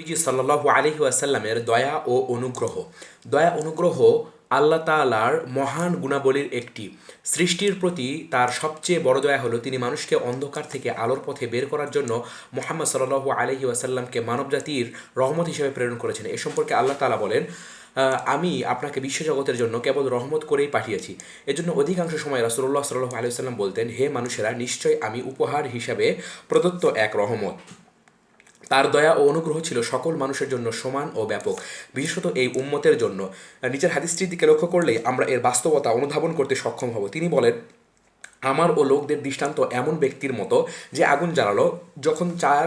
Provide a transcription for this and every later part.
নবীজি সাল্লাহ আলহি আসাল্লামের দয়া ও অনুগ্রহ। দয়া, অনুগ্রহ আল্লাহ তালার মহান গুণাবলীর একটি। সৃষ্টির প্রতি তার সবচেয়ে বড় দয়া হলো তিনি মানুষকে অন্ধকার থেকে আলোর পথে বের করার জন্য মোহাম্মদ সাল্লাহ আলহি আসাল্লামকে মানবজাতির রহমত হিসেবে প্রেরণ করেছেন। এ সম্পর্কে আল্লাহ তালা বলেন আমি আপনাকে বিশ্বজগতের জন্য কেবল রহমত করেই পাঠিয়েছি। এজন্য অধিকাংশ সময় রাসুল্লাহ সাল্লাহ আলহি সাল্লাম বলতেন, হে মানুষেরা, নিশ্চয় আমি উপহার হিসাবে প্রদত্ত এক রহমত। তার দয়া ও অনুগ্রহ ছিল সকল মানুষের জন্য সমান ও ব্যাপক, বিশেষত এই উম্মতের জন্য। নিজের হাদিসটির দিকে লক্ষ্য করলেই আমরা এর বাস্তবতা অনুধাবন করতে সক্ষম হব। তিনি বলেন, আমার ও লোকদের দৃষ্টান্ত এমন ব্যক্তির মতো যে আগুন জ্বালালো। যখন চার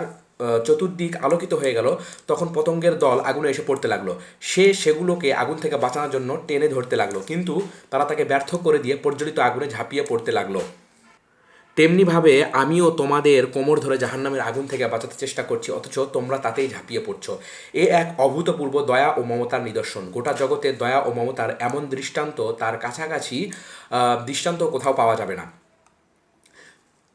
চতুর্দিক আলোকিত হয়ে গেল, তখন পতঙ্গের দল আগুনে এসে পড়তে লাগল। সে সেগুলোকে আগুন থেকে বাঁচানোর জন্য টেনে ধরতে লাগল। কিন্তু তারা তাকে ব্যর্থ করে দিয়ে প্রজ্বলিত আগুনে ঝাঁপিয়ে পড়তে লাগল। তেমনিভাবে আমিও তোমাদের কোমর ধরে জাহান্নামের আগুন থেকে বাঁচাতে চেষ্টা করছি, অথচ তোমরা তাতেই ঝাঁপিয়ে পড়ছ। এ এক অভূতপূর্ব দয়া ও মমতার নিদর্শন। গোটা জগতে দয়া ও মমতার এমন দৃষ্টান্ত তার কাছাকাছি দৃষ্টান্ত কোথাও পাওয়া যাবে না।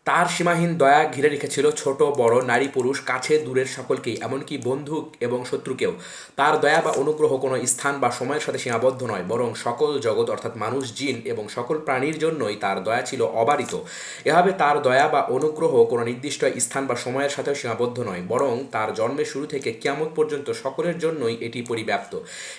তার সীমাহীন দয়া ঘিরে রেখেছিল ছোট, বড়, নারী, পুরুষ, কাছে, দূরের সকলকেই, এমনকি বন্ধু এবং শত্রুকেও। তার দয়া বা অনুগ্রহ কোনো স্থান বা সময়ের সাথে সীমাবদ্ধ নয়, বরং সকল জগৎ, অর্থাৎ মানুষ, জিন এবং সকল প্রাণীর জন্যই তার দয়া ছিল অবারিত। এভাবে তার দয়া বা অনুগ্রহ কোনো নির্দিষ্ট স্থান বা সময়ের সাথেও সীমাবদ্ধ নয়, বরং তার জন্মের শুরু থেকে কিয়ামত পর্যন্ত সকলের জন্যই এটি পরিব্যাপ্ত।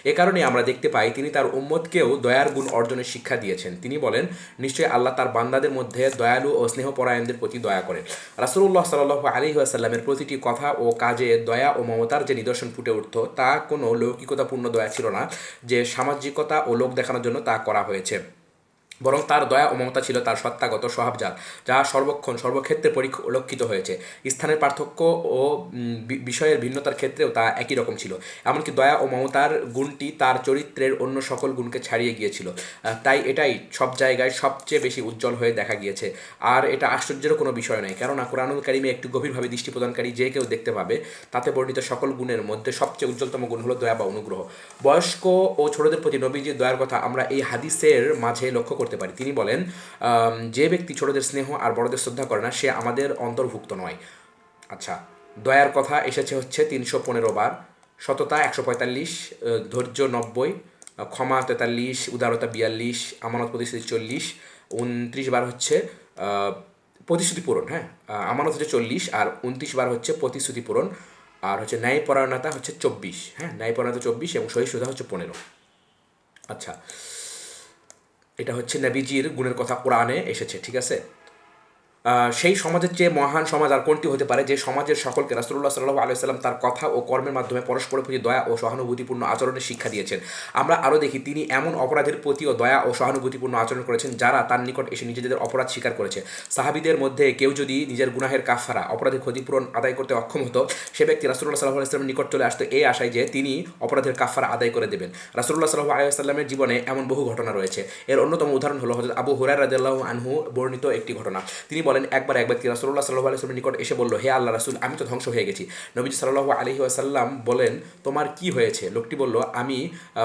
এ কারণে আমরা দেখতে পাই, তিনি তার উম্মতকেও দয়ার গুণ অর্জনের শিক্ষা দিয়েছেন। তিনি বলেন, নিশ্চয়ই আল্লাহ তার বান্দাদের মধ্যে দয়ালু ও স্নেহপরায়ণদের প্রতি দয়া করেন রাসুল্লাহ সাল আলী আসাল্লামের প্রতিটি কথা ও কাজে দয়া ও মমতার যে নিদর্শন ফুটে উঠত, তা কোনো লৌকিকতাপূর্ণ দয়া ছিল না যে সামাজিকতা ও লোক দেখানোর জন্য তা করা হয়েছে। বরং তার দয়া ও মমতা ছিল তার সত্তাগত স্বভাবজাত, যা সর্বক্ষণ সর্বক্ষেত্রে পরিলক্ষিত হয়েছে। স্থানের পার্থক্য ও বিষয়ের ভিন্নতার ক্ষেত্রেও তা একই রকম ছিল। এমনকি দয়া ও মমতার গুণটি তার চরিত্রের অন্য সকল গুণকে ছাড়িয়ে গিয়েছিল। তাই এটাই সব জায়গায় সবচেয়ে বেশি উজ্জ্বল হয়ে দেখা গিয়েছে। আর এটা আশ্চর্যেরও কোনো বিষয় নয়, কেননা কোরআনুল কারিমে একটু গভীরভাবে দৃষ্টি প্রদানকারী যে কেউ দেখতে পাবে, তাতে বর্ণিত সকল গুণের মধ্যে সবচেয়ে উজ্জ্বলতম গুণ হলো দয়া বা অনুগ্রহ। বয়স্ক ও ছোটদের প্রতি নবীজির দয়ার কথা আমরা এই হাদিসের মাঝে লক্ষ্য করতে পারি। তিনি বলেন যে ব্যক্তি ছোটদের স্নেহ আর বড়দের শ্রদ্ধা করে না, সে আমাদের অন্তর্ভুক্ত নয়। আচ্ছা দয়ার কথা এসেছে হচ্ছে তিনশো পনেরো বার। সততা একশো পঁয়তাল্লিশ ধৈর্য নব্বই, ক্ষমা তেতাল্লিশ, উদারতা বিয়াল্লিশ, আমানত প্রতিশ্রুতি চল্লিশ, উনত্রিশ বার হচ্ছে প্রতিশ্রুতি পূরণ হ্যাঁ? আমানত হচ্ছে চল্লিশ আর উনত্রিশ বার হচ্ছে প্রতিশ্রুতি পূরণ। আর হচ্ছে ন্যায়পরায়ণতা হচ্ছে চব্বিশ হ্যাঁ? ন্যায়পরায়ণতা চব্বিশ এবং সহিষ্ণুতা হচ্ছে পনেরো। আচ্ছা এটা হচ্ছে নবীজির গুণের কথা কোরআনে এসেছে ঠিক আছে? সেই সমাজের চেয়ে মহান সমাজ আর কোনটি হতে পারে যে সমাজের সকলকে রাসুল্লাহ সাল্লাহ আলাইসাল্লাম তার কথা ও কর্মের মাধ্যমে পরস্পরের প্রতি দয়া ও সহানুভূতিপূর্ণ আচরণের শিক্ষা দিয়েছেন। আমরা আরও দেখি, তিনি এমন অপরাধের প্রতিও দয়া ও সহানুভূতিপূর্ণ আচরণ করেছেন যারা তার নিকট এসে নিজেদের অপরাধ স্বীকার করেছে। সাহাবিদের মধ্যে কেউ যদি নিজের গুনাহের কাফারা অপরাধের ক্ষতিপূরণ আদায় করতে অক্ষম হতো, সে ব্যক্তি রাসুল্লাহ সাল্লাহ আলাইস্লামের নিকট চলে আসতো এই আশায় যে তিনি অপরাধের কাফারা আদায় করে দেবেন। রাসুল্লাহ সাল্লাহ আলাইসাল্লামের জীবনে এমন বহু ঘটনা রয়েছে। এর অন্যতম উদাহরণ হলো হজরত আবু হুরাই রাদিয়াল্লাহু আনহু বর্ণিত একটি ঘটনা। তিনি বলেন একবার এক ব্যক্তি রাসুল্লাহ সাল্লাহ আলাইস্লামের নিকট এসে বলল, হে আল্লাহ রাসুল, আমি তো ধ্বংস হয়ে গেছি। নবীজ সাল্লাহ আলহি আসাল্লাম বলেন, তোমার কি হয়েছে? লোকটি বলল, আমি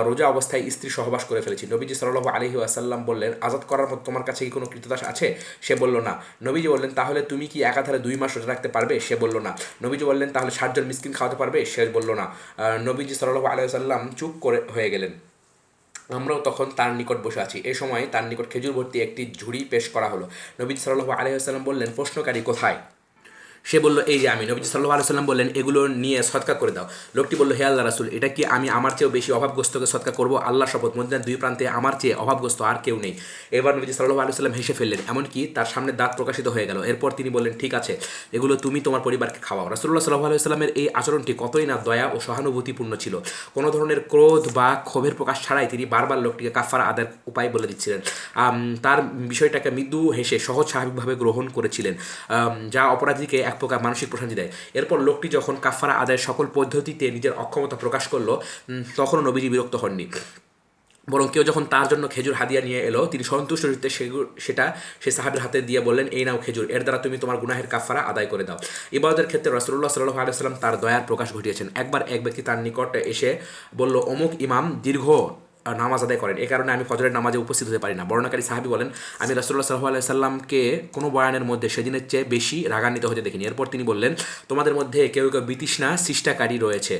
রোজা অবস্থায় স্ত্রী সহবাস করে ফেলেছি। নবীজি সাল্লাহ আলহি আসাল্লাম বললেন, আজাদ করার মতো তোমার কাছে কি কোনো কৃতদাস আছে? সে বলল, না। নবীজি বললেন, তাহলে তুমি কি একাধারে দুই মাস রোজা রাখতে পারবে? সে বলল, না। নবীজি বললেন, তাহলে ষাটজন মিসকিন খাওয়াতে পারবে? সে বলল, না। নবীজি সাল্লাহ আলহি সাল্লাম চুপ করে হয়ে গেলেন। আমরাও তখন তার নিকট বসে আছি। এই সময় তার নিকট খেজুর ভর্তি একটি ঝুড়ি পেশ করা হলো। নবী সাল্লাহ আলহিহাল্লাম বললেন, প্রশ্নকারী কোথায়? সে বলল, এই যে আমি। নবীজি সাল্লাহ আলসালাম বললেন, এগুলো নিয়ে সৎকা করে দাও। লোকটি বলল, হে আল্লাহ রাসুল, এটা কি আমি আমার চেয়েও বেশি অভাবগ্রস্তকে সৎকা করব? আল্লাহ শপথ, মদিনার দুই প্রান্তে আমার চেয়ে অভাবগ্রস্ত আর কেউ নেই। এবার নবীজি সাল্লাহ আলসালাম হেসে ফেললেন, এমনকি তার সামনে দাঁত প্রকাশিত হয়ে গেল। এরপর তিনি বললেন, ঠিক আছে, এগুলো তুমি তোমার পরিবারকে খাওয়াও। রাসুল্লাহ সাল্লাহ আলাইস্লামের এই আচরণটি কতই না দয়া ও সহানুভূতিপূর্ণ ছিল। কোনো ধরনের ক্রোধ বা ক্ষোভের প্রকাশ ছাড়াই তিনি বারবার লোকটিকে কাফারা আদার উপায় বলে দিচ্ছিলেন। তার বিষয়টাকে মৃদু হেসে সহজ স্বাভাবিকভাবে গ্রহণ করেছিলেন। যা অপরাধীকে এক প্রকার মানসিক প্রশান্তি দেয়। এরপর লোকটি যখন কাফারা আদায়ের সকল পদ্ধতিতে নিজের অক্ষমতা প্রকাশ করল তখনও নবীজি বিরক্ত হননি। বরং কেউ যখন তার জন্য খেজুর হাদিয়া নিয়ে এলো, তিনি সন্তুষ্ট চিত্তে সেটা সে সাহাবের হাতে দিয়ে বললেন, এই নাও খেজুর, এর দ্বারা তুমি তোমার গুনাহের কাফারা আদায় করে দাও। ইবাদতের ক্ষেত্রে রসুল্লাহ সাল্লাহ আলাইসাল্লাম তার দয়ার প্রকাশ ঘটিয়েছেন। একবার এক ব্যক্তি তার নিকটে এসে বলল, অমুক ইমাম দীর্ঘ নামাজ আদায় করেন। এ কারণে আমি ফজরের নামাজে উপস্থিত হতে পারি না। বর্ণাকারী সাহাবি বলেন, আমি রাসুল্লাহ সাল্লাহ আলাই সাল্লামকে কোনো বয়ানের মধ্যে সেদিনের চেয়ে বেশি রাগান্বিত হতে দেখিনি। এরপর তিনি বললেন, তোমাদের মধ্যে কেউ কেউ বিতৃষ্ণা সৃষ্টাকারী রয়েছে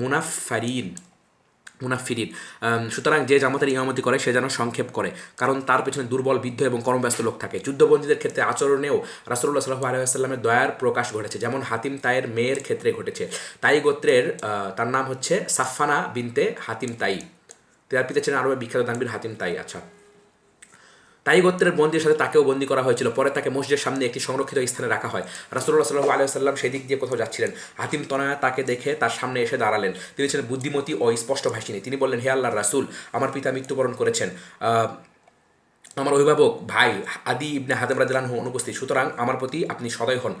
মুনাফারিন মুনাফিরিন সুতরাং যে জামাতের ইমামতি করে, সে যেন সংক্ষেপ করে, কারণ তার পেছনে দুর্বল, বৃদ্ধ এবং কর্মব্যস্ত লোক থাকে। যুদ্ধবন্দীদের ক্ষেত্রে আচরণেও রাসুল্লাহ সাল্লাহ আলাইসাল্লামের দয়ার প্রকাশ ঘটেছে। যেমন হাতিম তাইয়ের মেয়ের ক্ষেত্রে ঘটেছে। তাই গোত্রের তার নাম হচ্ছে সাফানা বিনতে হাতিম তাই। তার পিতা ছিলেন আরও বিখ্যাত দানবীর হাতিম তাই আচ্ছা। তাই গোত্রের বন্দির সাথে তাকেও বন্দি করা হয়েছিল। পরে তাকে মসজিদের সামনে একটি সংরক্ষিত স্থানে রাখা হয়। রাসুল্লাহ সাল্লু আলিয়াল্লাম সেদিক দিয়ে কোথাও যাচ্ছিলেন। হাতিম তনয়া তাকে দেখে তার সামনে এসে দাঁড়ালেন। তিনি ছিলেন বুদ্ধিমতী ও স্পষ্ট ভাষিনী। তিনি বললেন, হে আল্লাহ রাসুল, আমার পিতা মৃত্যুবরণ করেছেন। আমার অভিভাবক ভাই আদি ইবনে হাতেম রাদিলানহু অনুপস্থিত সুতরাং আমার প্রতি আপনি সদয় হন।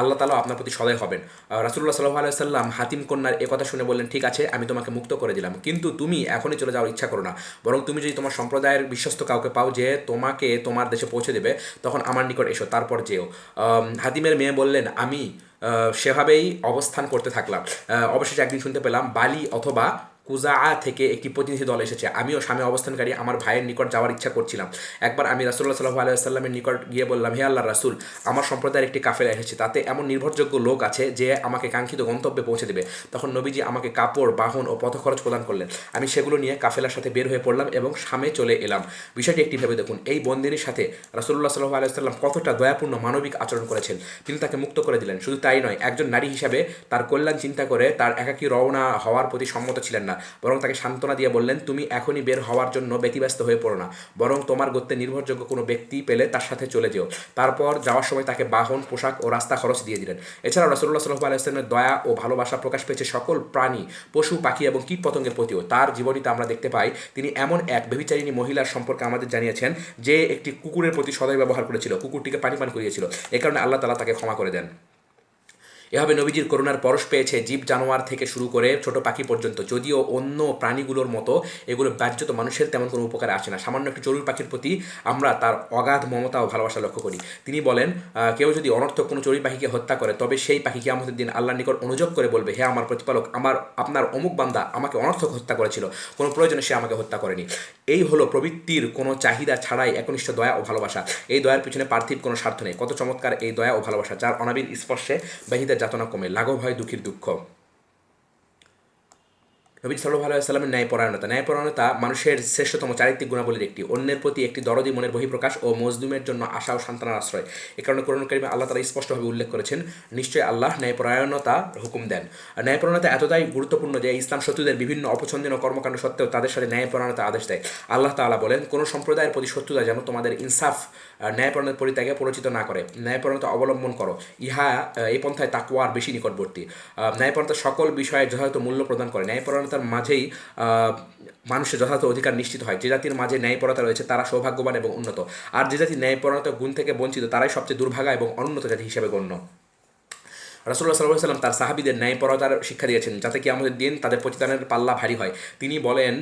আল্লাহ তালা আপনার প্রতি সদয় হবেন। রাসুল্লাহ সাল্লাহ আলাইসাল্লাম হাতিম কন্যার কথা শুনে বললেন, ঠিক আছে, আমি তোমাকে মুক্ত করে দিলাম। কিন্তু তুমি এখনই চলে যাওয়ার ইচ্ছা করো না। বরং তুমি যদি তোমার সম্প্রদায়ের বিশ্বস্ত কাউকে পাও যে তোমাকে তোমার দেশে পৌঁছে দেবে, তখন আমার নিকট এসো, তারপর যেও। হাতিমের মেয়ে বললেন, আমি সেভাবেই অবস্থান করতে থাকলাম। অবশেষে একদিন শুনতে পেলাম, বালি অথবা কুজা থেকে একটি প্রতিনিধি দল এসেছে। আমিও স্বামী অবস্থানকারী, আমার ভাইয়ের নিকট যাওয়ার ইচ্ছা করছিলাম। একবার আমি রাসুল্লাহ সাল্লাহ আলাইসাল্লামের নিকট গিয়ে বললাম, হে আল্লাহ রাসুল, আমার সম্প্রদায়ের একটি কাফেলা এসেছে। তাতে এমন নির্ভরযোগ্য লোক আছে যে আমাকে কাঙ্ক্ষিত গন্তব্যে পৌঁছে দেবে। তখন নবীজি আমাকে কাপড়, বাহন ও পথ খরচ প্রদান করলেন। আমি সেগুলো নিয়ে কাফেলার সাথে বের হয়ে পড়লাম এবং সামে চলে এলাম। বিষয়টি একটি ভেবে দেখুন, এই বন্দিনীর সাথে রাসুল্লাহ সাল্লাহ আলাইসাল্লাম কতটা দয়াপূর্ণ মানবিক আচরণ করেছেন। তিনি তাকে মুক্ত করে দিলেন। শুধু তাই নয়, একজন নারী হিসাবে তার কল্যাণ চিন্তা করে তার একাকী রওনা হওয়ার প্রতি সম্মত ছিলেন না। বরং তাকে সান্ত্বনা দিয়ে বললেন, তুমি এখনই বের হওয়ার জন্য ব্যতিব্যস্ত হয়ে পড়ো না। বরং তোমার গোত্রে নির্ভরযোগ্য কোনো ব্যক্তি পেলে তার সাথে চলে যেও। তারপর যাওয়ার সময় তাকে বাহন, পোশাক ও রাস্তা খরচ দিয়ে দিলেন। এছাড়াও রাসুল্লাহ সাল্লাহ আলাইসলামের দয়া ও ভালোবাসা প্রকাশ পেয়েছে সকল প্রাণী, পশু, পাখি এবং কীট পতঙ্গের প্রতিও। তার জীবনীতে আমরা দেখতে পাই, তিনি এমন এক ব্যভিচারিণী মহিলার সম্পর্কে আমাদের জানিয়েছেন, যে একটি কুকুরের প্রতি সদয় ব্যবহার করেছিল। কুকুরটিকে পানি পান করিয়েছিল। এ কারণে আল্লাহ তালা তাকে ক্ষমা করে দেন। এভাবে নবীজির করুণার পরশ পেয়েছে জীব জানোয়ার থেকে শুরু করে ছোট পাখি পর্যন্ত। যদিও অন্য প্রাণীগুলোর মতো এগুলো বাহ্যত মানুষের তেমন কোনো উপকারে আসে না। সামান্য একটি চড়ুই পাখির প্রতি আমরা তার অগাধ মমতা ও ভালোবাসা লক্ষ্য করি। তিনি বলেন কেউ যদি অনর্থক কোনো চড়ুই পাখিকে হত্যা করে, তবে সেই পাখিকে আমাদের দিন আল্লাহর নিকট অনুযোগ করে বলবে, হে আমার প্রতিপালক, আমার, আপনার অমুক বান্দা আমাকে অনর্থক হত্যা করেছিল, কোনো প্রয়োজনে সে আমাকে হত্যা করেনি। এই হলো প্রবৃত্তির কোনো চাহিদা ছাড়াই একনিষ্ঠ দয়া ও ভালোবাসা। এই দয়ার পিছনে পার্থিব কোনো স্বার্থ নেই। কত চমৎকার এই দয়া ও ভালোবাসা, যার অনাবিল স্পর্শে বাহিদের যাতনা কমে লাঘব হয় দুঃখীর দুঃখ। নবী সাল্লাহ আলাইসাল্লামের ন্যায়পরায়ণতা ন্যায়পরায়ণতা মানুষের শ্রেষ্ঠতম চারিত্রিক গুণাবলীর একটি, অন্যের প্রতি একটি দরদি মনের বহিঃপ্রকাশ ও মজদুমের জন্য আশা ও সান্ত্বনার আশ্রয়। এ কারণে কোরআন কারিমে আল্লাহ তালা স্পষ্টভাবে উল্লেখ করেছেন, নিশ্চয়ই আল্লাহ ন্যায়পরায়ণতা হুকুম দেন। ন্যায়পরায়ণতা এতটাই গুরুত্বপূর্ণ যে ইসলাম শত্রুদের বিভিন্ন অপছন্দনীয় কর্মকাণ্ড সত্ত্বেও তাদের সাথে ন্যায়পরায়ণতা আদেশ দেয়। আল্লাহ তাআলা বলেন, কোনো সম্প্রদায়ের প্রতি শত্রুতা যেন তোমাদের ইনসাফ আহ, ন্যায়পরায়ণের পরিত্যাগে পরিচিত না করে। ন্যায়পরণতা অবলম্বন করো। ইহা এই পন্থায় তাকুয়ার বেশি নিকটবর্তী। আহ, ন্যায়পরায়ণতা সকল বিষয়ে যথাযথ মূল্য প্রদান করে। ন্যায়পরণতার মাঝেই মানুষের যথাযথ অধিকার নিশ্চিত হয়। যে জাতির মাঝে ন্যায়পরতা রয়েছে তারা সৌভাগ্যবান এবং উন্নত। আর যে জাতি ন্যায়পরতা গুণ থেকে বঞ্চিত তারাই সবচেয়ে দুর্ভাগা এবং অনুন্নত জাতি হিসেবে গণ্য। রাসুল্লাহ সাল্লাহ সাল্লাম তার সাহাবিদের ন্যায়পরতার শিক্ষা দিয়েছেন, যাতে কি আমাদের দিন তাদের প্রতিদানের পাল্লা ভারী হয়। তিনি বলেন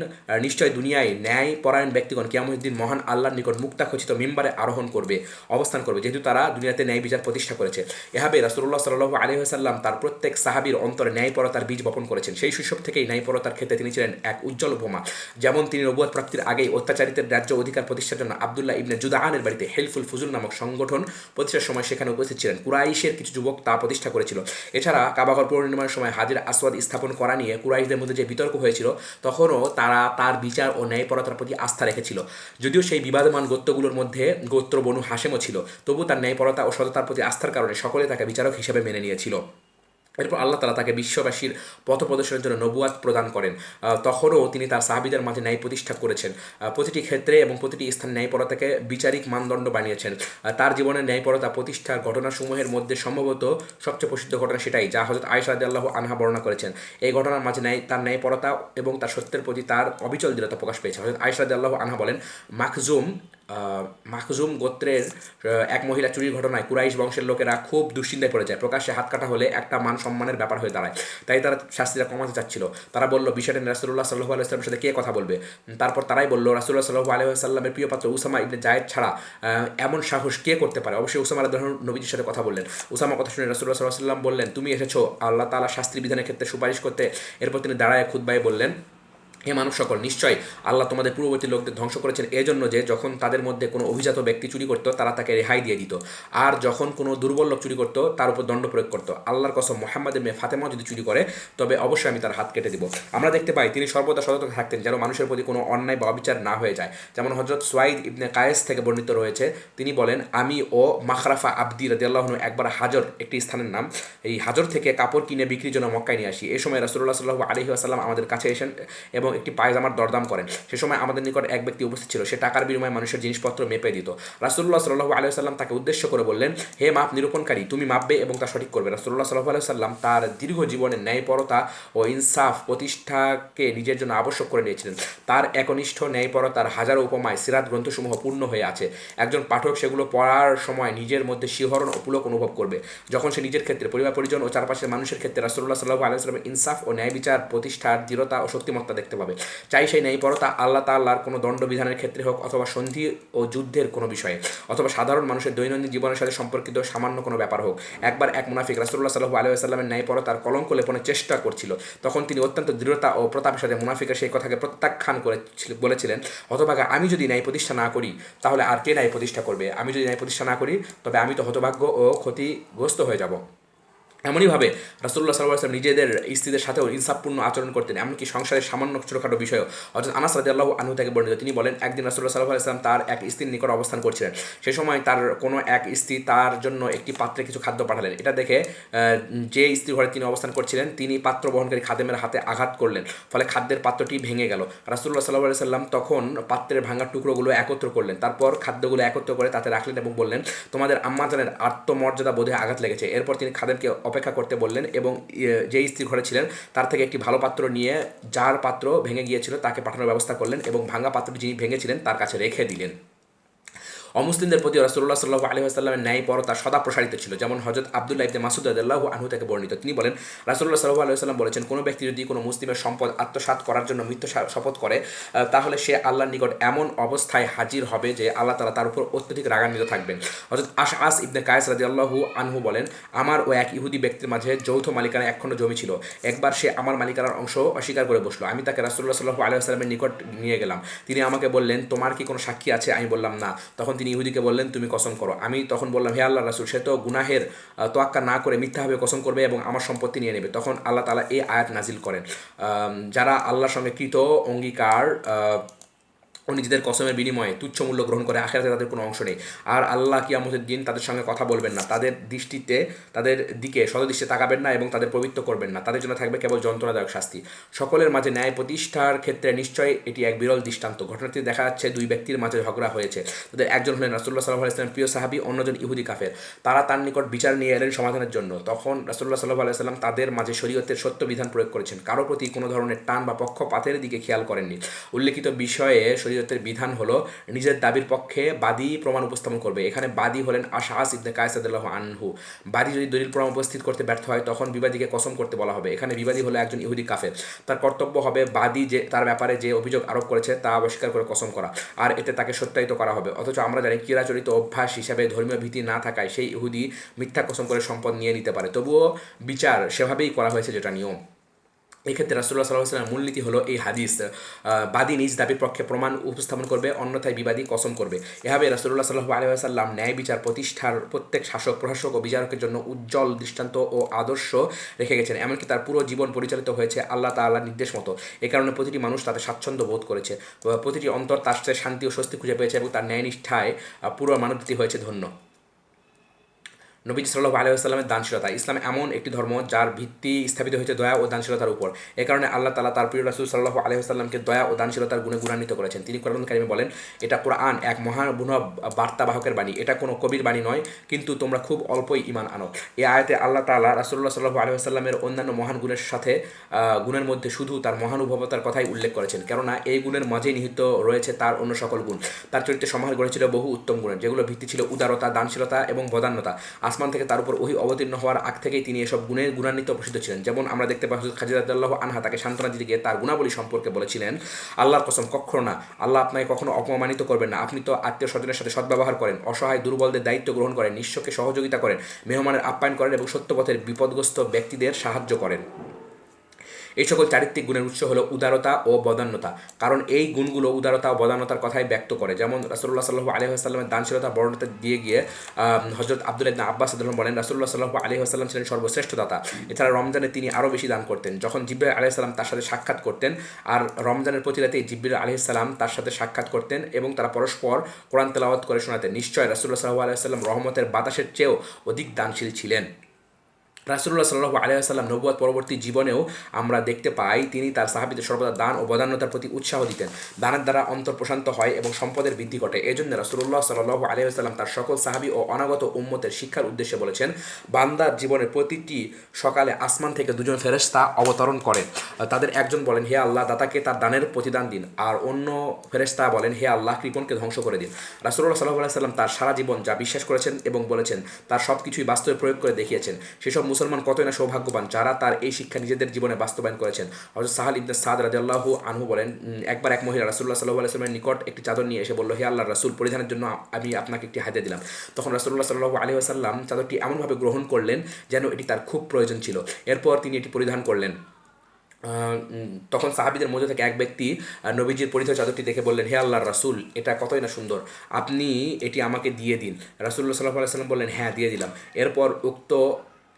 নিশ্চয় দুনিয়ায় ন্যায় পরায়ণ ব্যক্তিগণ কিয়ামতের দিন মহান আল্লাহর নিকট মুক্তা খচিত মিম্বারে আরোহণ করবে, অবস্থান করবে, যেহেতু তারা দুনিয়াতে ন্যায় বিচার প্রতিষ্ঠা করেছে। এভাবে রাসুল্লাহ সাল্লাহ আলহিহাসাল্লাম তার প্রত্যেক সাহাবির অন্তরে ন্যায়পরতার বীজ বপন করেছেন। সেই শৈশব থেকেই ন্যায়পরতার ক্ষেত্রে তিনি ছিলেন এক উজ্জ্বল উপমা যেমন তিনি নবুয়াদ প্রাপ্তির আগেই অত্যাচারিতের রাজ্য অধিকার প্রতিষ্ঠার জন্য আবদুল্লাহ ইবনে জুদাহানের বাড়িতে হেলফুল ফুজুল নামক সংগঠন প্রতিষ্ঠার সময় সেখানে উপস্থিত ছিলেন। কুরাইশের কিছু যুবক তা প্রতিষ্ঠা করেছিল এছাড়া কাবাগর পুনর্নির্মাণের সময় হাজির আসওয়াদ স্থাপন করা নিয়ে কুরাইশদের মধ্যে যে বিতর্ক হয়েছিল, তখনও তারা তার বিচার ও ন্যায়পরতার প্রতি আস্থা রেখেছিল। যদিও সেই বিবাদমান গোত্রগুলোর মধ্যে গোত্র বনু হাসেমও ছিল, তবু তার ন্যায়পরতা ও সততার প্রতি আস্থার কারণে সকলে তাকে বিচারক হিসেবে মেনে নিয়েছিল। এরপর আল্লাহ তালা তাকে বিশ্ববাসীর পথ প্রদর্শনের জন্য নবুয়াত প্রদান করেন। তখনও তিনি তার সাহাবিদের মাঝে ন্যায় প্রতিষ্ঠা করেছেন। প্রতিটি ক্ষেত্রে এবং প্রতিটি স্থান ন্যায়পরতাকে বিচারিক মানদণ্ড বানিয়েছেন। তার জীবনের ন্যায়পরতা প্রতিষ্ঠার ঘটনাসমূহের মধ্যে সম্ভবত সবচেয়ে প্রসিদ্ধ ঘটনা সেটাই, যা হজরত আয়সা আল্লাহ আনহা বর্ণনা করেছেন। এই ঘটনার মাঝে ন্যায়, তার ন্যায়পরতা এবং তার সত্যের প্রতি তার অবিচল দৃঢ়তা প্রকাশ পেয়েছে। হজরত আয়সা আল্লাহ আনহা বলেন, মাখজুম মাখজুম গোত্রের এক মহিলা চুরির ঘটনায় কুরাইশ বংশের লোকেরা খুব দুশ্চিন্তায় পড়ে যায়। প্রকাশ্যে হাত কাটা হলে একটা মান সম্মানের ব্যাপার হয়ে দাঁড়ায়। তাই তারা শাস্তিটা কমাতে চাচ্ছিল। তারা বলল, বিষয়টা রাসুল্লাহ সাল্লাহ আলাইসাল্লামের সাথে কে কথা বলবে? তারপর তারাই বলল রাসুল্লাহ সাল্লাহ আলাইসাল্লামের প্রিয় পাত্র উসামা ইবনে জায়েদ ছাড়া এমন সাহস কে করতে পারে? অবশ্যই উসামা আলাহ নবীজির সাথে কথা বললেন। উসামা কথা শুনে রাসুল্লাহ সাল্লাহ সাল্লাম বললেন, তুমি এসেছ? আল্লাহ তালা শাস্ত্রী বিধানের ক্ষেত্রে সুপারিশ করতে, এরপর তিনি দাঁড়ায় খুদ্বাই বললেন হে মানব সকল, নিশ্চয় আল্লাহ তোমাদের পূর্ববর্তী লোকদের ধ্বংস করেছেন। এজন্য যে যখন তাদের মধ্যে কোনো অভিজাত ব্যক্তি চুরি করতো, তারা তাকে রেহাই দিয়ে দিত। আর যখন কোনো দুর্বল লোক চুরি করতো, তার উপর দণ্ড প্রয়োগ করতো। আল্লাহর কসম মোহাম্মদের মেয়ে ফাতেমা যদি চুরি করে, তবে অবশ্যই আমি তার হাত কেটে দিব। আমরা দেখতে পাই তিনি সর্বদা সতর্ক থাকতেন যেন মানুষের প্রতি কোনো অন্যায় বা অবিচার না হয়ে যায়। যেমন হজরত সোয়াইদ ইবনে কায়েস থেকে বর্ণিত রয়েছে, তিনি বলেন, আমি ও মাখরাফা আব্দি রাদিয়াল্লাহনু একবার হাজর একটি স্থানের নাম। এই হাজর থেকে কাপড় কিনে বিক্রির জন্য মক্কায় নিয়ে আসি। এই সময় রাসুল্লাহ সাল্লাহ আলহি আসাল্লাম আমাদের কাছে এসেন এবং একটি পায়জামার দরদাম করেন। সে সময় আমাদের নিকট এক ব্যক্তি উপস্থিত ছিল। সে টাকার বিনিময়ে মানুষের জিনিসপত্র মেপে দিত। রাসুল্লাহ সাল্লাহ আলহি সাল্লাম তাকে উদ্দেশ্য করে বললেন, হে মাপ, নিরূপণকারী, তুমি মাপবে এবং তা সঠিক করবে। রাসুল্লাহ সাল্লাহ আলহি সাল্লাম তার দীর্ঘ জীবনের ন্যায়পরতা ও ইনসাফ প্রতিষ্ঠাকে নিজের জন্য আবশ্যক করে নিয়েছিলেন। তার একনিষ্ঠ ন্যায়পরতার হাজারো উপমায় সিরাত গ্রন্থসমূহ পূর্ণ হয়ে আছে। একজন পাঠক সেগুলো পড়ার সময় নিজের মধ্যে শিহরণ ও পুলক অনুভব করবে। যখন সে নিজের ক্ষেত্রে পরিবার পরিজন ও চারপাশের মানুষের ক্ষেত্রে রাসুল্লাহ সাল্লাহ আলাইসলামের ইনসাফ ও ন্যায় বিচার প্রতিষ্ঠার দৃঢ়তা ও শক্তিমত্তা দেখতে পাবে। চাই সেই ন্যায়পরতা আল্লাহ তাল্লাহর কোনো দণ্ডবিধানের ক্ষেত্রে হোক অথবা সন্ধি ও যুদ্ধের কোনো বিষয়ে, অথবা সাধারণ মানুষের দৈনন্দিন জীবনের সাথে সম্পর্কিত সামান্য কোনো ব্যাপার হোক। একবার এক মুনাফিক রাসুল্লাহ সাল্লাহ আলাইসাল্লামের ন্যায়পরতার কলঙ্ক লেপনের চেষ্টা করছিল। তখন তিনি অত্যন্ত দৃঢ়তা ও প্রতাপের সাথে মুনাফিকের সেই কথাকে প্রত্যাখ্যান করে বলেছিলেন হতভাগা আমি যদি ন্যায় প্রতিষ্ঠা না করি, তাহলে আর কে ন্যায় প্রতিষ্ঠা করবে? আমি যদি ন্যায় প্রতিষ্ঠা না করি, তবে আমি তো হতভাগ্য ও ক্ষতিগ্রস্ত হয়ে যাব। এমনইভাবে রাসুল্লাহ সাল্লাহ আসলাম নিজেদের স্ত্রীদের সাথেও ইনসাফপূর্ণ আচরণ করতেন, এমনকি সংসারের সামান্য ছোটোখাটো বিষয়ও। অর্থাৎ আনাস রাজি আল্লাহ আনহু থেকে বর্ণিত, তিনি বলেন, একদিন রাসুল্লাহ সাল্লাহ আসলাম তার এক স্ত্রীর নিকট অবস্থান করছিলেন। সে সময় তার কোনো এক স্ত্রী তার জন্য একটি পাত্রে কিছু খাদ্য পাঠালেন। এটা দেখে যে স্ত্রী ঘরে তিনি অবস্থান করছিলেন, তিনি পাত্র বহনকারী খাদেমের হাতে আঘাত করলেন। ফলে খাদ্যের পাত্রটি ভেঙে গেল। রাসুল্লাহ সাল্লাহ সাল্লাম তখন পাত্রের ভাঙা টুকরোগুলো একত্র করলেন। তারপর খাদ্যগুলো একত্র করে তাতে রাখলেন এবং বললেন, তোমাদের আম্মাজানের আত্মমর্যাদা বোধে আঘাত লেগেছে। এরপর তিনি খাদেমকে অপেক্ষা করতে বললেন এবং যে স্ত্রী ঘরে ছিলেন, তার থেকে একটি ভালো পাত্র নিয়ে যার পাত্র ভেঙে গিয়েছিল, তাকে পাঠানোর ব্যবস্থা করলেন এবং ভাঙা পাত্রটি যিনি ভেঙেছিলেন, তার কাছে রেখে দিলেন। অমুসলিমদের প্রতি রাসুল্লাহ সাল্লাহ আলী আসাল্লামের ন্যায় পরতা সদা প্রসারিত ছিল। যেমন হজরত আবদুল্লাহ ইবনে মাসুদ আদাল্লাহ আনহু থেকে বর্ণিত। তিনি বলেন রাসুল্লাহ সাল্লাহ আলী সাল্লাম বলেছেন, কোনো ব্যক্তি যদি কোনো মুসলিমের সম্পদ আত্মসাত করার জন্য মৃত্যু শপথ করে তাহলে সে আল্লাহর নিকট এমন অবস্থায় হাজির হবে যে আল্লাহ তালা তার উপর অত্যধিক রাগান্বিত থাকবেন। হজরত আশ আস ইবনে কায়েস রাজি আল্লাহু আনহু বলেন, আমার ও এক ইহুদি ব্যক্তির মাঝে যৌথ মালিকানা একখণ্ড জমি ছিল। একবার সে আমার মালিকানার অংশ অস্বীকার করে বসল। আমি তাকে রাসুল্লাহ সাল্লাহ আলী আসসালামের নিকট নিয়ে গেলাম। তিনি আমাকে বললেন, তোমার কি কোনো সাক্ষী আছে? আমি বললাম, না। তখন তিনি ইহুদিকে বললেন, তুমি কসম করো। আমি তখন বললাম, হে আল্লাহ রাসুল, সে তো গুনাহের তোয়াক্কা না করে মিথ্যাভাবে কসম করবে এবং আমার সম্পত্তি নিয়ে নেবে। তখন আল্লাহ তালা এই আয়াত নাজিল করেন। যারা আল্লাহর সঙ্গে কৃত অঙ্গীকার ও নিজেদের কসমের বিনিময়ে তুচ্ছ মূল্য গ্রহণ করে আখেরাতে তাদের কোনো অংশ নেই। আর আল্লাহ কিয়ামতের দিন তাদের সঙ্গে কথা বলবেন না। তাদের দৃষ্টিতে, তাদের দিকে সদদৃষ্টে তাকাবেন না এবং তাদের পবিত্র করবেন না। তাদের জন্য থাকবে কেবল যন্ত্রণাদায়ক শাস্তি। সকলের মাঝে ন্যায় প্রতিষ্ঠার ক্ষেত্রে নিশ্চয়ই এটি এক বিরল দৃষ্টান্ত। ঘটনাটি দেখা যাচ্ছে দুই ব্যক্তির মাঝে ঝগড়া হয়েছে। তাদের একজন হলেন রাসুল্লাহ সাল্লাহ আলাইসলাম প্রিয় সাহাবি, অন্যজন ইহুদি কাফের। তারা তার নিকট বিচার নিয়ে এলেন সমাধানের জন্য। তখন রাসুল্লাহ সাল্লাহ আলাইসাল্লাম তাদের মাঝে শরীয়তের সত্য বিধান প্রয়োগ করেছেন। কারও প্রতি কোনো ধরনের টান বা পক্ষপাতের দিকে খেয়াল করেননি। উল্লেখিত বিষয়ে শরীয়তের বিধান হলো নিজের দাবির পক্ষে বাদী প্রমাণ উপস্থাপন করবে। এখানে বাদী হলেন আশাস ইবনে কায়সাদুল্লাহ আনহু। বাদী যদি দলিল প্রমাণ উপস্থিত করতে ব্যর্থ হয়, তখন বিবাদীকে কসম করতে বলা হবে। এখানে বিবাদী হলো একজন ইহুদি কাফের। তার কর্তব্য হবে বাদী যে, তার ব্যাপারে যে অভিযোগ আরোপ করেছে, তা অস্বীকার করে কসম করা। আর এতে তাকে সত্যায়িত করা হবে। অথচ আমরা জানি চিরাচরিত অভ্যাস হিসাবে ধর্মীয় ভীতি না থাকায় সেই ইহুদি মিথ্যা কসম করে সম্পদ নিয়ে নিতে পারে। তবুও বিচার সেভাবেই করা হয়েছে যেটা নিয়ম। এক্ষেত্রে রাসুল্লাহ সাল্লাহ সাল্লামের মূলনীতি হলো এই হাদিস বাদী নিজ দাবির পক্ষে প্রমাণ উপস্থাপন করবে, অন্যথায় বিবাদী কসম করবে। এভাবে রাসুল্লাহ সাল্লাহ আলহাম ন্যায় বিচার প্রতিষ্ঠার প্রত্যেক শাসক, প্রশাসক ও বিচারকের জন্য উজ্জ্বল দৃষ্টান্ত ও আদর্শ রেখে গেছেন, এমনকি তার পুরো জীবন পরিচালিত হয়েছে আল্লাহ তাল্লাহ নির্দেশ মতো। এ কারণে প্রতিটি মানুষ তাদের স্বাচ্ছন্দ্য বোধ করেছে। প্রতিটি অন্তর তার শান্তি ও স্বস্তি খুঁজে পেয়েছে এবং তার ন্যায় নিষ্ঠায় পুরো মানবজাতি হয়েছে ধন্য। নবীজ সাল্লাহ আলহিহাস্লামের দানশীলতা। ইসলাম এমন একটি ধর্ম যার ভিত্তি স্থাপিত হয়েছে দয়া ও দানশীলতার উপর। এ কারণে আল্লাহ তালা তার প্রিয় রাসুল সাল্লাহ আলহিহাস্লামকে দয়া ও দানশীলতার গুণে গুণান্বিত করেছেন। তিনি কোরআন কারিমে বলেন, এটা কোরআন এক মহান বুন বার্তাবাহকের বাণী। এটা কোনো কবির বাণী নয়, কিন্তু তোমরা খুব অল্পই ইমান আনো। এ আয়তে আল্লাহ তালা রাসুল্লাহ সাল্লাহ আলহিহাস্লামের অন্যান্য মহান গুণের সাথে গুণের মধ্যে শুধু তার মহানুভবতার কথাই উল্লেখ করেছেন। কেননা এই গুণের মাঝেই নিহিত রয়েছে তার অন্য সকল গুণ। তার চরিত্রে সমাহার গড়েছিল বহু উত্তম গুণের যেগুলো ভিত্তি ছিল উদারতা, দানশীলতা এবং বদান্যতা। আসমান থেকে তার উপর ওহি অবতীর্ণ হওয়ার আগ থেকেই তিনি এসব গুণের গুণান্বিত প্রসিদ্ধ ছিলেন। যেমন আমরা দেখতে পাই হজরত খাজিদাল্লাহ আনহা তাকে সান্ত্বনা দিতে গিয়ে তার গুণাবলী সম্পর্কে বলেছিলেন, আল্লাহর কসম কখনো না। আল্লাহ আপনাকে কখনো অপমানিত করবেন না। আপনি তো আত্মীয় স্বজনের সাথে সদ্ব্যবহার করেন, অসহায় দুর্বলদের দায়িত্ব গ্রহণ করেন, নিঃস্বকে সহযোগিতা করেন, মেহমানের আপ্যায়ন করেন এবং সত্যপথের বিপদগ্রস্ত ব্যক্তিদের সাহায্য করেন। এই সকল চারিত্রিক গুণের উৎস হলো উদারতা ও বদান্যতা। কারণ এই গুণগুলো উদারতা ও বদান্যতার কথাই ব্যক্ত করে। যেমন রাসুল্লাহ সাল্লাহ আলহিহাস্লামের দানশীলতা বর্ণতা দিয়ে গিয়ে হজরত আব্দুল আব্বাস আদুল্লাহ বলেন রাসুল্লাহ সাল্লাহ আলহিহাস্লাম ছিলেন সর্বশ্রেষ্ঠ দাতা। এছাড়া রমজানে তিনি আরও বেশি দান করতেন। যখন জিব্রাহ আলহিহাস্লাম তার সাথে সাক্ষাৎ করতেন, আর রমজানের প্রতি রাতেই জিব্বির আলহিসাল্লাম তার সাথে সাক্ষাৎ করতেন এবং তারা পরস্পর কোরআন তেলাওয়াত করে শোনাতেন। নিশ্চয় রাসুল্লাহ সাল্লাহ আলাইসাল্লাম রহমতের বাতাসের চেয়েও অধিক দানশীল ছিলেন। রাসুল্লাহ সাল্লাহ আলিয়াল্লাম নবুয়াদ পরবর্তী জীবনেও আমরা দেখতে পাই, তিনি তার সাহাবিদের সর্বদা দান ও বদান্যতার প্রতি উৎসাহ দিতেন। দানের দ্বারা অন্তর প্রশান্ত হয় এবং সম্পদের বৃদ্ধি ঘটে। এই জন্য রাসুল্লাহ সাল্লাহ আলিয়াল্লাম তার সকল সাহাবি ও অনাগত উম্মতের শিক্ষার উদ্দেশ্যে বলেছেন, বান্দার জীবনের প্রতিটি সকালে আসমান থেকে দুজন ফেরেস্তা অবতরণ করেন তাদের একজন বলেন, হে আল্লাহ, দাতাকে তার দানের প্রতিদান দিন। আর অন্য ফেরেস্তা বলেন, হে আল্লাহ, কৃপণকে ধ্বংস করে দিন। রাসুল্লাহ সাল্লাহ আলাইসাল্লাম তার সারা জীবন যা বিশ্বাস করেছেন এবং বলেছেন, তার সব কিছুই বাস্তবে প্রয়োগ করে দেখিয়েছেন। সেসব মুসলমান কতই না সৌভাগ্যবান? যারা তার এই শিক্ষা নিজেদের জীবনে বাস্তবায়ন করেছেন। হজরত সাহাল ইবনে সাদ রাজাল্লাহ আনহু বলেন একবার এক মহিলা রাসুল্লাহ সাল্লাহ আলাইসলামের নিকট একটি চাদর নিয়ে এসে বলল, হে আল্লাহ রাসুল, পরিধানের জন্য আমি আপনাকে একটি হাতে দিলাম। তখন রাসুল্লাহ সাল্লাহ আলী আসাল্লাম চাদরটি এমনভাবে গ্রহণ করলেন যেন এটি তার খুব প্রয়োজন ছিল। এরপর তিনি এটি পরিধান করলেন। তখন সাহাবিদের মধ্যে থেকে এক ব্যক্তি নবীজির পরিচয় চাদরটি দেখে বললেন, হে আল্লাহ রাসুল, এটা কতই না সুন্দর। আপনি এটি আমাকে দিয়ে দিন। রাসুল্লাহ সাল্লাহ আলাইসাল্লাম বললেন হ্যাঁ দিয়ে দিলাম। এরপর উক্ত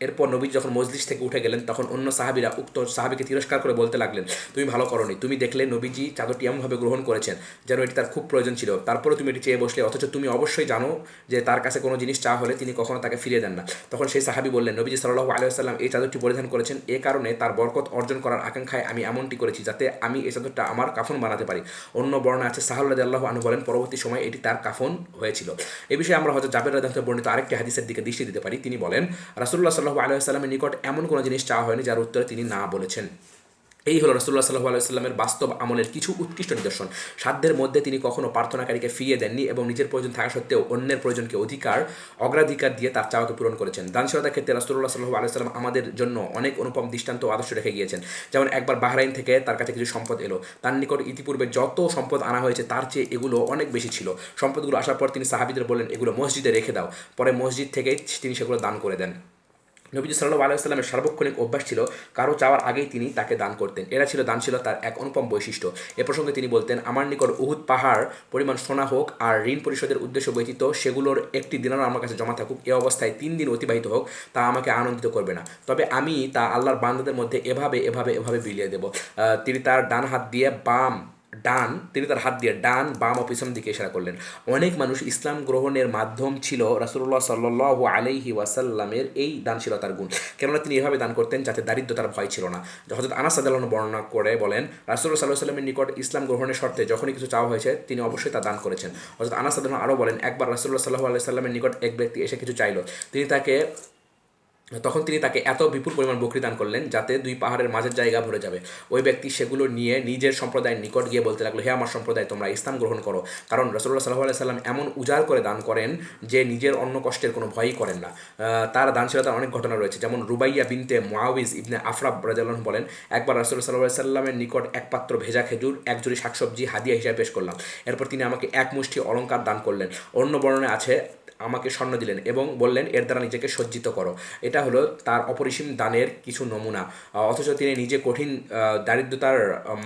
এরপর নবী যখন মজলিস থেকে উঠে গেলেন, তখন অন্য সাহাবিরা উক্ত সাহাবিকে তিরস্কার করে বলতে লাগলেন, তুমি ভালো করনি। তুমি দেখলে নবীজি চাদরটি এমনভাবে গ্রহণ করেছেন যেন এটি তার খুব প্রয়োজন ছিল। তারপরে তুমি এটি চেয়ে বসলে, অথচ তুমি অবশ্যই জানো যে তার কাছে কোনো জিনিস চা হলে তিনি কখনো তাকে ফিরিয়ে দেন না। তখন সেই সাহাবি বললেন, নবীজি সাল্লাহ আলাইসাল্লাম এই চাদরটি পরিধান করেছেন। এ কারণে তার বরকত অর্জন করার আকাঙ্ক্ষায় আমি এমনটি করেছি যাতে আমি এই চাদরটা আমার কাফন বানাতে পারি। অন্য বর্ণা আছে সাহাল্লাহ আল্লাহ আনু বলেন, পরবর্তী সময় এটি তার কাফন হয়েছিল। এ বিষয়ে আমরা হয়তো জাবের রাজান্ত বর্ণিত আরেকটি হাদিসের দিকে দৃষ্টি দিতে পারি। তিনি বলেন রাসুল্লাহ সাল্লাহ আলাইসাল্লামের নিকট এমন কোনো জিনিস চাওয়া হয়নি যার উত্তরে তিনি না বলেছেন। এই হলো রসুল্লাহ সাল্লাহ আলাইস্লামের বাস্তব আমলের কিছু উৎকৃষ্ট নিদর্শন। সাধ্যের মধ্যে তিনি কখনো প্রার্থনাকারীকে ফিরিয়ে দেননি এবং নিজের প্রয়োজন থাকা সত্ত্বেও অন্যের প্রয়োজনকে অধিকার, অগ্রাধিকার দিয়ে তার চাওয়াকে পূরণ করেছেন। দানশীলতার ক্ষেত্রে রসুল্লাহ সাল্লাহ আলাইস্লাম আমাদের জন্য অনেক অনুপম দৃষ্টান্ত আদর্শ রেখে গিয়েছেন। যেমন একবার বাহরাইন থেকে তার কাছে কিছু সম্পদ এলো। তার নিকট ইতিপূর্বে যত সম্পদ আনা হয়েছে তার চেয়ে এগুলো অনেক বেশি ছিল। সম্পদগুলো আসার পর তিনি সাহাবিদের বললেন, এগুলো মসজিদে রেখে দাও। পরে মসজিদ থেকেই তিনি সেগুলো দান করে দেন। নবীজি সাল্লাহ আলাইস্লামের সার্বক্ষণিক অভ্যাস ছিল, কারও চাওয়ার আগেই তিনি তাকে দান করতেন। এরা ছিল, দান ছিল তার এক অনুপম বৈশিষ্ট্য। এ প্রসঙ্গে তিনি বলতেন, আমার নিকট উহুদ পাহাড়, পরিমাণ সোনা হোক আর ঋণ পরিশোধের উদ্দেশ্য ব্যতীত সেগুলোর একটি দিনারও আমার কাছে জমা থাকুক। এ অবস্থায় তিন দিন অতিবাহিত হোক, তা আমাকে আনন্দিত করবে না। তবে আমি তা আল্লাহর বান্দাদের মধ্যে এভাবে এভাবে এভাবে বিলিয়ে দেব। তিনি তার ডান হাত দিয়ে বাম ডান, তিনি তার হাত দিয়ে ডান বাম ও পিছন দিকে ইশারা করলেন। অনেক মানুষ ইসলাম গ্রহণের মাধ্যম ছিল রাসুল্লাহ সাল্লাহ আলাইহি ওয়াসাল্লামের এই দানশীলতার গুণ। কেননা তিনি এভাবে দান করতেন যাতে দারিদ্রতার ভয় ছিল না। হজরত আনাস আদালন বর্ণনা করে বলেন রাসুল্লাহ সাল্লাহ সাল্লামের নিকট ইসলাম গ্রহণের শর্তে যখনই কিছু চাওয়া হয়েছে, তিনি অবশ্যই তা দান করেছেন। হজরত আনাস আদালন আরও বলেন, একবার রাসুল্লাহ সাল্লাহ আলাইহি সাল্লামের নিকট এক ব্যক্তি এসে কিছু চাইল। তিনি তাকে তখন তিনি তাকে এত বিপুল পরিমাণ বকরি দান করলেন যাতে দুই পাহাড়ের মাঝের জায়গা ভরে যাবে। ওই ব্যক্তি সেগুলো নিয়ে নিজের সম্প্রদায়ের নিকট গিয়ে বলতে লাগল, হে আমার সম্প্রদায়, তোমরা ইসলাম গ্রহণ করো। কারণ রসল্লাহ সাল্লাহ আলাই সাল্লাম এমন উজাড় করে দান করেন যে নিজের অন্য কষ্টের কোনো ভয়ই করেন না। তার দানশীলতার অনেক ঘটনা রয়েছে। যেমন রুবাইয়া বিনতে মোয়াউজ ইবনে আফরাব রাজাল্লাহ বলেন, একবার রসল্লাহ সাল্লাহ সাল্লামের নিকট এক পাত্র ভেজা খেজুর, এক জুড়ি শাকসবজি হাদিয়া হিসাবে পেশ করলাম। এরপর তিনি আমাকে এক মুষ্টি অলঙ্কার দান করলেন। অন্য বর্ণনে আছে আমাকে স্বর্ণ দিলেন এবং বললেন, এর দ্বারা নিজেকে সজ্জিত করো। এটা হলো তার অপরিসীম দানের কিছু নমুনা। অথচ তিনি নিজে কঠিন দারিদ্রতার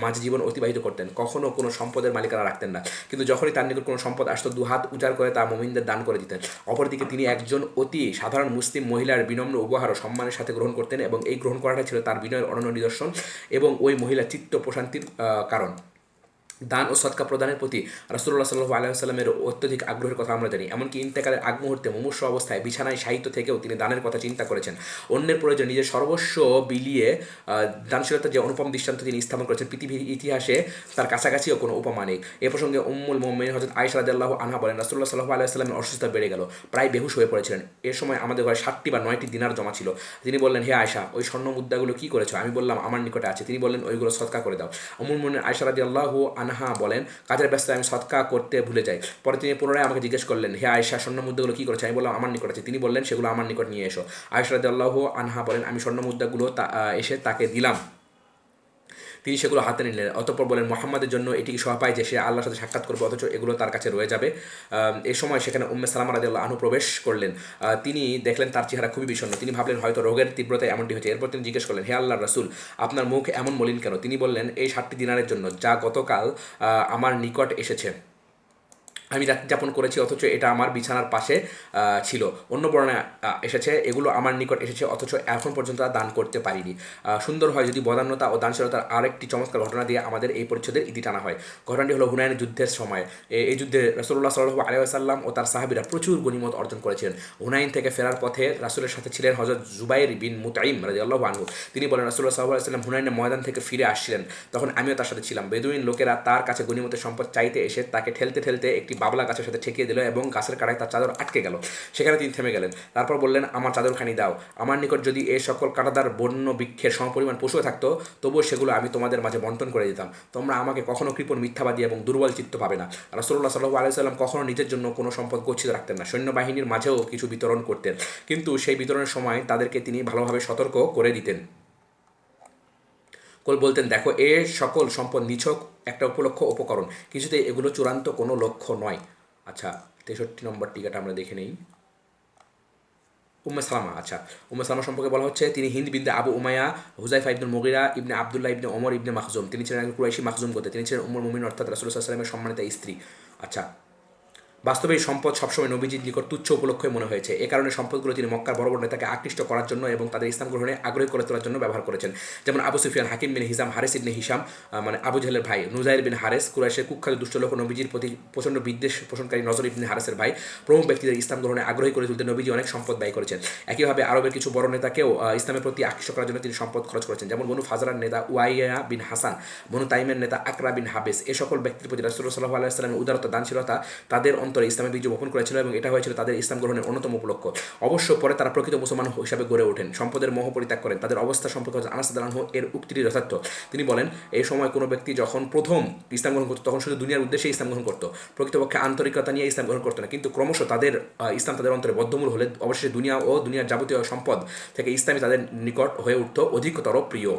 মাঝে জীবন অতিবাহিত করতেন। কখনও কোনো সম্পদের মালিকানা রাখতেন না। কিন্তু যখনই তার নিকট কোনো সম্পদ আসতো, দু হাত উজাড় করে তা মোমিনদের দান করে দিতেন। অপরদিকে তিনি একজন অতি সাধারণ মুসলিম মহিলার বিনম্র উপহার ও সম্মানের সাথে গ্রহণ করতেন এবং এই গ্রহণ করাটা ছিল তার বিনয়ের অনন্য নিদর্শন এবং ওই মহিলা চিত্ত প্রশান্তির কারণ। দান ও সৎকা প্রদানের প্রতি রাসুল্লাহ সাল্লু আলাইসাল্লামের অত্যধিক আগ্রহের কথা আমরা জানি। এমনকি ইন্তেকালের আগ মুহূর্তে মুমূর্ষ অবস্থায় বিছানায় সাহিত্য থেকেও তিনি দানের কথা চিন্তা করেছেন। অন্যের প্রয়োজন নিজের সর্বস্ব বিলিয়ে দানশীলতার যে অনুপম দৃষ্টান্ত তিনি স্থাপন করেছেন, পৃথিবীর ইতিহাসে তার কাছাকাছিও কোনো উপমা নেই। এ প্রসঙ্গে উম্মুল মোহাম্মদ হজরত আয়সা রাজাল্লাহ আনহা বলেন রাসুল্লাহ সাল্লাহ আলাইসাল্লামের অসুস্থতা বেড়ে গেল। প্রায় বেহুশ হয়ে পড়েছিলেন। এ সময় আমাদের ঘরে সাতটি বা নয়টি দিনার জমা ছিল। তিনি বললেন, হে আয়সা ওই স্বর্ণ মুদ্রাগুলো কী করেছ? আমি বললাম, আমার নিকটে আছে। তিনি বললেন, ওইগুলো সৎকা করে দাও। অমুল মনে আয়সা রাজি আল্লাহ আনহা বলেন, কাজের ব্যস্ত আমি সৎকা করতে ভুলে যাই। পরে তিনি পুনরায় আমাকে জিজ্ঞেস করলেন, হে আয়সা স্বর্ণ মুদ্রাগুলো কী করেছে? আমি বললাম, আমার নিকট আছে। তিনি বললেন, সেগুলো আমার নিকট নিয়ে এসো। আয়সা রাজি আল্লাহ আনহা বলেন, আমি স্বর্ণ মুদ্রাগুলো এসে তাকে দিলাম। তিনি সেগুলো হাতে নিলেন। অতঃপর বলেন, মোহাম্মদের জন্য এটি সভা পায় যে সে আল্লাহর সাথে সাক্ষাৎ করবে, অথচ এগুলো তার কাছে রয়ে যাবে। এ সময় সেখানে উম্মে সালাম রাদিয়াল্লাহু আনু প্রবেশ করলেন। তিনি দেখলেন তার চেহারা খুবই বিষণ্ণ। তিনি ভাবলেন, হয়তো রোগের তীব্রতা এমনটি হয়েছে। এরপর তিনি জিজ্ঞেস করলেন, হে আল্লাহ রসুল, আপনার মুখ এমন মলিন কেন? তিনি বললেন, এই ষাটটি দিনারের জন্য, যা গতকাল আমার নিকট এসেছে। আমি রাত্রি যাপন করেছি, অথচ এটা আমার বিছানার পাশে ছিল। অন্য বর্ণায় এসেছে, এগুলো আমার নিকট এসেছে, অথচ এখন পর্যন্ত দান করতে পারিনি। সুন্দর হয় যদি বদান্যতা ও দানশীলতার আরেকটি চমৎকার ঘটনা দিয়ে আমাদের এই পরিচ্ছদের ইতি টানা হয়। ঘটনাটি হলো হুনায়ন যুদ্ধের সময়। এই যুদ্ধে রসুল্লাহ সাল্লাহ আলিয়াল্লাম ও তার সাহাবিরা প্রচুর গণিমত অর্জন করেছিলেন হুনাইন থেকে ফেরার পথে রাসুলের সাথে ছিলেন হজরত জুবাইর বিন মুতাইম রাজি আল্লাহ আনহু। তিনি বলেন রাসুল্লাহ সাল্লাহ সাল্লাম হুনাইনের ময়দান থেকে ফিরে আসছিলেন। তখন আমিও তার সাথে ছিলাম। বেদুইন লোকেরা তার কাছে গণিমতের সম্পদ চাইতে এসে তাকে ঠেলতে ঠেলতে একটি বাবলা গাছের সাথে ঠেকিয়ে দিল এবং গাছের কাটায় তার চাদর আটকে গেল। সেখানে তিনি থেমে গেলেন। তারপর বললেন, আমার চাদরখানি দাও। আমার নিকট যদি এই সকল কাটাদার বন্য বৃক্ষের সমপরিমাণ পশুও থাকতো, তবুও সেগুলো আমি তোমাদের মাঝে বন্টন করে দিতাম। তোমরা আমাকে কখনো কৃপণ, মিথ্যাবাদী এবং দুর্বল চিত্ত পাবে না। রাসুল্লাহ সাল্লাহ আলাইসাল্লাম কখনো নিজের জন্য কোনো সম্পদ গচ্ছিত রাখতেন না। সৈন্যবাহিনীর মাঝেও কিছু বিতরণ করতেন। কিন্তু সেই বিতরণের সময় তাদেরকে তিনি ভালোভাবে সতর্ক করে দিতেন। বলতেন, দেখো, এ সকল সম্পদ নিছক, একটা উপলক্ষ উপকরণ। কিছুতে এগুলো চূড়ান্ত কোনো লক্ষ্য নয়। আচ্ছা তেষট্টি নম্বর টিকাটা আমরা দেখে নেই। উম্মে সালামা আচ্ছা। উম্মে সালামা সম্পর্কে বলা হচ্ছে, তিনি হিন্দ বিন্দু আবু উমায়া হুজাইফা ইবনুল মুগিরা, ইবনে আবদুল্লাহ ইবনে ওমর ইবনে মাখজুম। তিনি ছিলেন কুরাইশি মাখজুম করতে তিনি ছিলেন উমর মুমিন অর্থাৎ রাসুল্লাহ সাল্লামের সম্মানিত স্ত্রী। আচ্ছা বাস্তবে এই সম্পদ সবসময় নবীজির নিকট তুচ্ছ উপলক্ষে মনে হয়েছে। এ কারণে সম্পদগুলো তিনি মক্কার বড় বড় নেতাকে আকৃষ্ট করার জন্য এবং তাদের ইসলাম গ্রহণে আগ্রহী করে তোলার জন্য ব্যবহার করেছেন। যেমন আবু সুফিয়ান, হাকিম বিন হিসাম হারিস ইবনে হিসাম মানে আবু জাহেলের ভাই নুজাইর বিন হারেস, কুরাইশের কুখ্যাত দুষ্ট লোক নবীজির প্রতি প্রচণ্ড বিদ্বেষ পোষণকারী নজর ইবনে হারেসের ভাই। প্রমুখ ব্যক্তিদের ইসলাম গ্রহণে আগ্রহী করে তুলতে নবীজি অনেক সম্পদ ব্যয় করেছেন। একইভাবে আরবের কিছু বড় নেতাকেও ইসলামের প্রতি আকৃষ্ট করার জন্য তিনি সম্পদ খরচ করেছেন। যেমন বনু ফাজরার নেতা ওয়াইয়া বিন হাসান, বনু তাইমের নেতা আকরা বিন হাবেস। এ সকল ব্যক্তির প্রতি রাসুল্লাহ সাল্লাহ আলাইস্লামের উদারতা, দানশীলতা, তাদের অন্তরে ইসলামের বীজ বপন করেছিল এবং এটা হয়েছিল তাদের ইসলাম গ্রহণের অন্যতম উপলক্ষ। অবশ্য পরে তারা প্রকৃত মুসলমান হিসাবে গড়ে ওঠেন। সম্পদের মোহ পরিত্যাগ করেন। তাদের অবস্থা সম্পর্কে আনাস দালানহ এর উক্তিটি যথার্থ। তিনি বলেন, এই সময় কোনো ব্যক্তি যখন প্রথম ইসলাম গ্রহণ করতো, তখন শুধু দুনিয়ার উদ্দেশ্যে ইসলাম গ্রহণ করতো। প্রকৃতপক্ষে আন্তরিকতা নিয়ে ইসলাম গ্রহণ করতো না। কিন্তু ক্রমশ তাদের ইসলাম তাদের অন্তরে বদ্ধমূল হলে অবশ্যই দুনিয়া ও দুনিয়ার যাবতীয় সম্পদ থেকে ইসলামী তাদের নিকট হয়ে উঠতো। অধিকতর প্রিয়।